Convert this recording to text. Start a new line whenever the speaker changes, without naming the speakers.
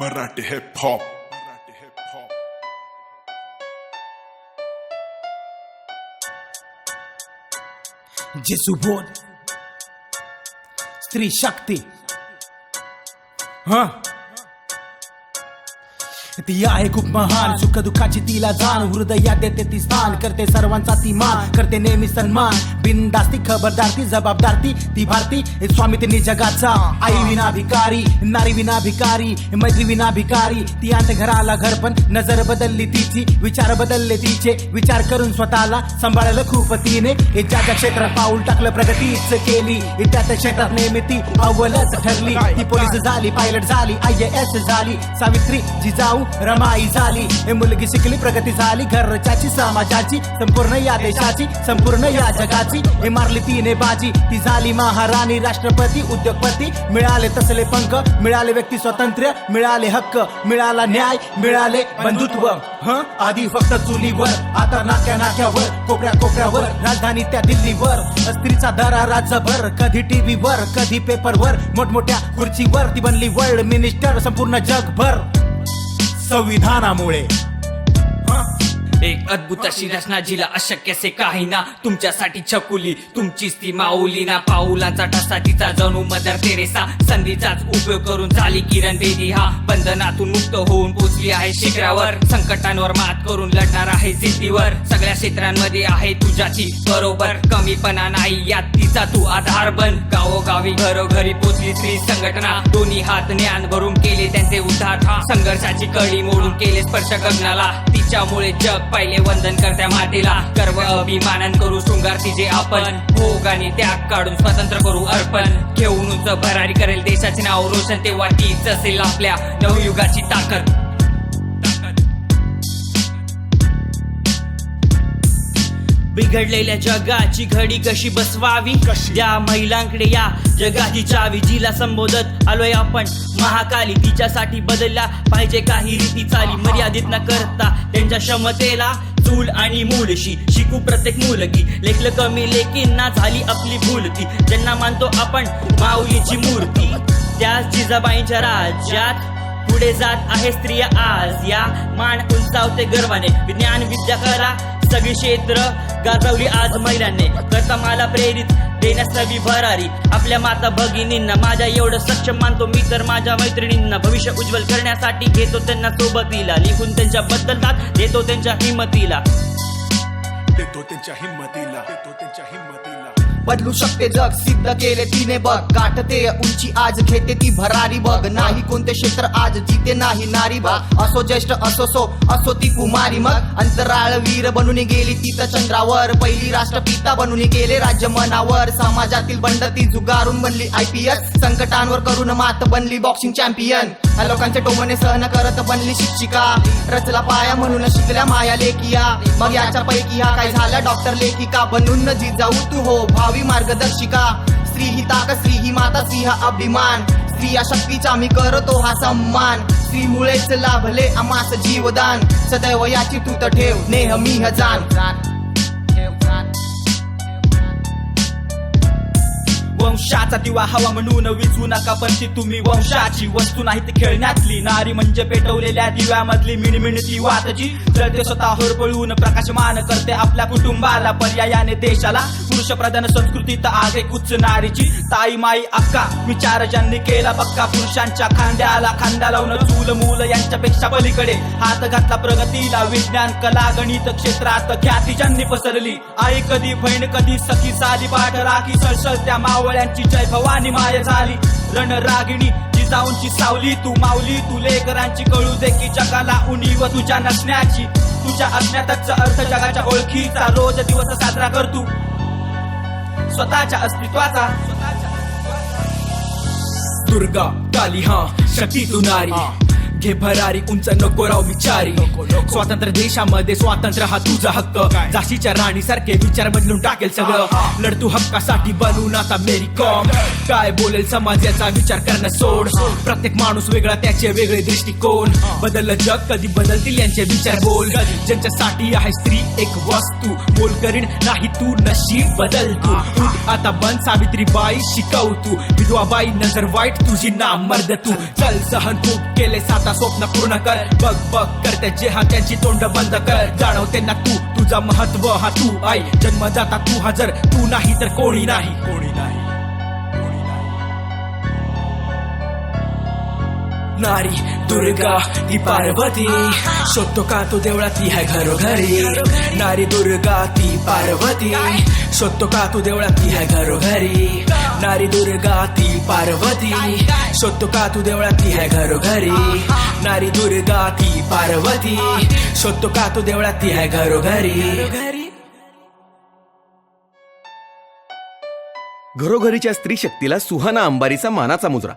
Marathi hip hop Marathi hip
स्त्री शक्ती. हा? ती आहे खूप महान. सुख दुःखाची तिला जाण हृदयात देते ती स्थान. करते सर्वांचा ती मान करते नेहमी सन्मान. बिनदास्ती खबरदार ती जबाबदार ती ती भारती. स्वामी तिने जगाचा. आई विना भिकारी नारी विना भिकारी मैत्री विना भिकारी ती आणते घराला घर पण नजर बदलली तिची. विचार बदलले तिचे. विचार करून स्वतःला सांभाळलं खूप तिने. हे ज्या क्षेत्रात पाऊल टाकलं प्रगतीच केली. त्या त्या क्षेत्रात नेहमी ती अव्वलच ठरली. ती पोलीस झाली पायलट झाली आय एस झाली. सावित्री जिजाऊ रमाई झाली हे मुलगी शिकली प्रगती झाली घरच्याची समाजाची संपूर्ण या देशाची संपूर्ण या जगाची. हे मारली तिने बाजी ती झाली महाराणी राष्ट्रपती उद्योगपती. मिळाले तसले पंख मिळाले व्यक्ती स्वातंत्र्य मिळाले हक्क मिळाला न्याय मिळाले बंधुत्व. हं? आधी फक्त चुलीवर आता नाक्या नाक्यावर कोपऱ्या कोपऱ्यावर राजधानी त्या दिल्लीवर. स्त्रीचा दरा राज्यभर कधी टीव्हीवर कधी पेपरवर मोठमोठ्या खुर्चीवर ती बनली वर्ल्ड मिनिस्टर संपूर्ण जगभर. संविधानामुळे.
एक अद्भुत अशी रचना जिला अशक्य काही ना. तुमच्यासाठी छकुली तुमचीच ती माऊली ना. पाऊलाचा ठसा तिचा जणू मदर तेरेसा. संधीचाच उपयोग करून चाली किरण बेदी हा. बंधनातून मुक्त होऊन पोचली आहे शिखरावर. संकटांवर मात करून लढणार आहे जिद्दीवर सगळ्या क्षेत्रांमध्ये आहे तुझ्याची बरोबर. कमीपणा नाही यात तिचा तू आधार बन. गावोगावी घरोघरी पोचली स्त्री संघटना. दोन्ही हात ज्ञान भरून केले त्यांचे उद्धार. संघर्षाची कडी मोडून केले स्पर्श गगनाला तिच्यामुळे जग पहिले वंदन करत्या मातेला. गर्व अभिमानन करू शृंगार तिचे आपण. भोग आणि त्याग काढून स्वतंत्र करू अर्पण. घेऊन उंच भरारी करेल देशाचे नाव रोशन. तेव्हा तीच असेल आपल्या नवयुगाची ताकद. बिघडलेल्या जगाची घडी कशी बसवावी? ज्या महिलांकडे या जगाची चावी जिला संबोधत आलोय आपण. महाकाली तिच्यासाठी बदलला पाहिजे काही रीती चाली. मर्यादित न करता त्यांच्या क्षमतेला चूल आणि मूलशी शिकू प्रत्येक मुलगी. लेखलं कमी लेकींना झाली आपली भूल ती ज्यांना मानतो आपण माऊलीची मूर्ती. त्याच जिजाबाईंच्या राज्यात पुढे जात आहे स्त्रिया आज. या मान उंचावते गर्वाने. विज्ञान विद्या कला सगळी क्षेत्र गाजवली आज महिलांनी. करता मला प्रेरित देण्यास सगळी भरारी आपल्या माता भगिनींना माझ्या एवढं सक्षम मानतो मी तर माझ्या मैत्रिणींना भविष्य उज्ज्वल करण्यासाठी घेतो त्यांना सोबतीला. लिहून त्यांच्या बद्दलतात देतो त्यांच्या हिमतीला.
देतो त्यांच्या हिंमतीला. देतो त्यांच्या हिंमतीला.
बदलू शकते जग सिद्ध केले तिने बघ. गाठते उंची आज घेते ती भरारी बघ. नाही कोणते क्षेत्र आज जिते नाही नारी बघ. असो ज्येष्ठ असो सो असो ती कुमारी मग. अंतराळ वीर बनून गेली तिथं चंद्रावर. पहिली राष्ट्रपिता बनून गेले राज्य मनावर. समाजातील बंड ती जुगारून बनली आयपीएस संकटांवर करून मात बनली बॉक्सिंग चॅम्पियन ह्या लोकांचे टोमने सहन करत बनली शिक्षिका. रचला पाया म्हणून शिकल्या माया लेखिया. मग याच्या पैकी हा काय झाला? डॉक्टर लेखिका बनून जिजाऊ तू हो. भावी मार्गदर्शिका. स्त्री ही ताक स्त्री ही माता स्त्री हा अभिमान. स्त्री या शक्तीचा मी करतो हा सन्मान. स्त्री मुळेच लाभले आमास जीवदान. सदैव याची तू तर ठेव नेहमी हजान
वंशाचा दिवा हवा म्हणून विचू नका पण ती तुम्ही वंशाची वस्तू नाही ती खेळण्यातली. नारी म्हणजे पेटवलेल्या दिव्यामधली मिणमिणती वातची. जळते स्वतः होरपळून प्रकाशमान करते आपल्या कुटुंबाला पर्यायाने देशाला. पुरुष प्रधान संस्कृतीत आहे कुच नारीची ताई माई अक्का विचार ज्यांनी केला पक्का. पुरुषांच्या खांद्याला खांद्या लावून चूल मूल यांच्यापेक्षा पलीकडे. हात घातला प्रगतीला विज्ञान कला गणित क्षेत्रात ख्याती ज्यांनी पसरली. आई कधी बहीण कधी सखी साली पाठ राखी सळसळ त्या मावळ्यांची जय भवानी माय झाली. रणरागिणी जिजाऊंची सावली तू माऊली तू लेकरांची कळू दे की जगाला उणीव तुझ्या नसण्याची. तुझ्या अज्ञाताचा अर्थ जगाच्या ओळखीचा. रोज दिवस साजरा करतो स्वतःच्या अस्तित्वाचा. दुर्गा काली हा शक्ती तू नारी. घे भरारी उंच नको राव विचारी स्वातंत्र्य देशामध्ये स्वातंत्र्य हा तुझा हक्क. झाशीच्या राणी सारखे विचार बदलून टाकेल सगळं. लढतू हक्कासाठी बनवून आता मेरी कॉम. काय? बोलेल समाजाचा विचार करणं सोड. प्रत्येक माणूस वेगळा त्याचे वेगळे दृष्टिकोन. बदललं जग कधी बदलतील यांचे विचार बोल. ज्यांच्यासाठी आहे स्त्री एक वस्तू. बोल करीन नाही तू नशीब बदल तू आता बन सावित्रीबाई शिकव तू विधवाबाई नजर वाईट तुझी नाम मर्द तू चल सहन खूप केले सात
आता स्वप्न पूर्ण कर. बघ बघ कर त्याचे हा त्यांची तोंड बंद कर. जाणवते ना तू तुझा महत्त्व हा तू आई. जन्मदाता तू हजर तू नाही तर कोणी नाही. कोणी नाही. नारी दुर्गा ती पार्वती. शोधतो का तू देवळा ती आहे घरोघरी? नारी दुर्गा ती पार्वती. शोधतो का तू देवळा ती आहे घरोघरी? नारी दुर्गा ती पार्वती. शोधतो का तू देवळा ती आहे घरोघरी? नारी दुर्गा ती पार्वती. शोधतो का तू देवळा ती आहे घरोघरी.
घरोघरीच्या स्त्री शक्तीला सुहाना अंबारीचा मानाचा मुजरा.